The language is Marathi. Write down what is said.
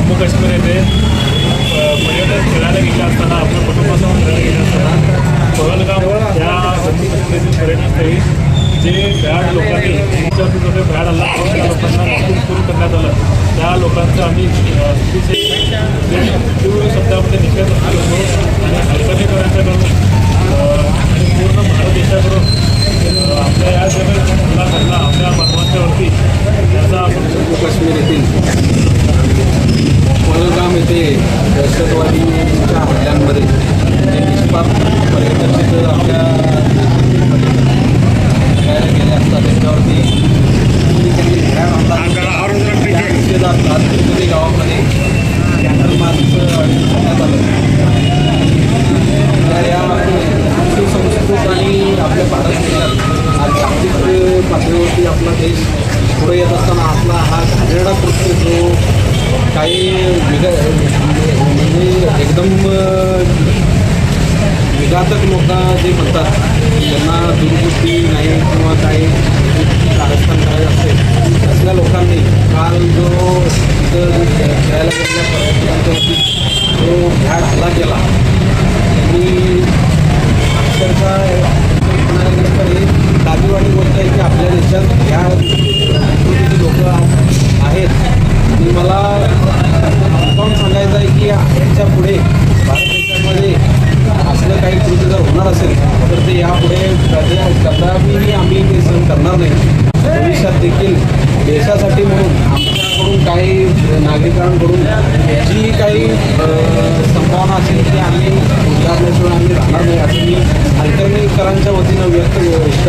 जम्मू काश्मीर येथे पर्यटन फिरायला गेले असताना आपल्या कुटुंबासह फिरायला गेले असताना पहलगाम या जम्मू काश्मीरतील पर्यटनस्थळी जे भ्याड लोकांनी त्यांच्यावरती जो काही भ्याड आला त्या लोकांना सुरू करण्यात आलं. त्या लोकांचं आम्ही तीव्र शब्दामध्ये निषेध करतो आणि अल्पनेकरांच्याकडून आणि पूर्ण भारत देशाकडून आपल्या या ज्या काही हल्ला घडला आपल्या मानवांच्यावरती त्याचा जम्मू काश्मीर येथील पहलगाम येथे दहशतवादीच्या हल्ल्यांमध्ये जे निष्पाप पर्यटक आपल्या फिरायला गेले असतात त्यांच्यावरती पोलिसांनी भ्याड हल्ला त्या निषेधार्थ आज त्रिपुरी गावामध्ये कॅन्डल मार्च करण्यात आलं. तर या संस्कृत आणि आपल्या भारत देशात आज जागतिक पातळीवरती आपला देश पुढे येत असताना आपला हा घाणेरडा कृत्य जो काही विग म्हणजे एकदम विघातक लोक जे म्हणतात त्यांना दुरुस्ती नाही किंवा काही कारस्थान करायचं असेल असल्या लोकांनी काल जो तिथं खेळायला गेलेल्या पर्यटकांच्यावरती जो भ्याड हल्ला केला त्यांनी अक्षरशः म्हणायला दाबीवाणी बोलत आहे की आपल्या देशात ह्या संस्कृतीची लोक आहेत. आणि मला की ह्याच्या पुढे भारत देशामध्ये असलं काही कृती जर होणार असेल तर ते यापुढे कदा आम्ही ते सहन करणार नाही. भविष्यात देखील देशासाठी म्हणून आमच्याकडून काही नागरिकांकडून जी काही संभावना असेल ती आम्ही उदाहरणाशिवाय आम्ही राहणार नाही असं मी हलकर्णीकरांच्या वतीनं व्यक्त इष्ट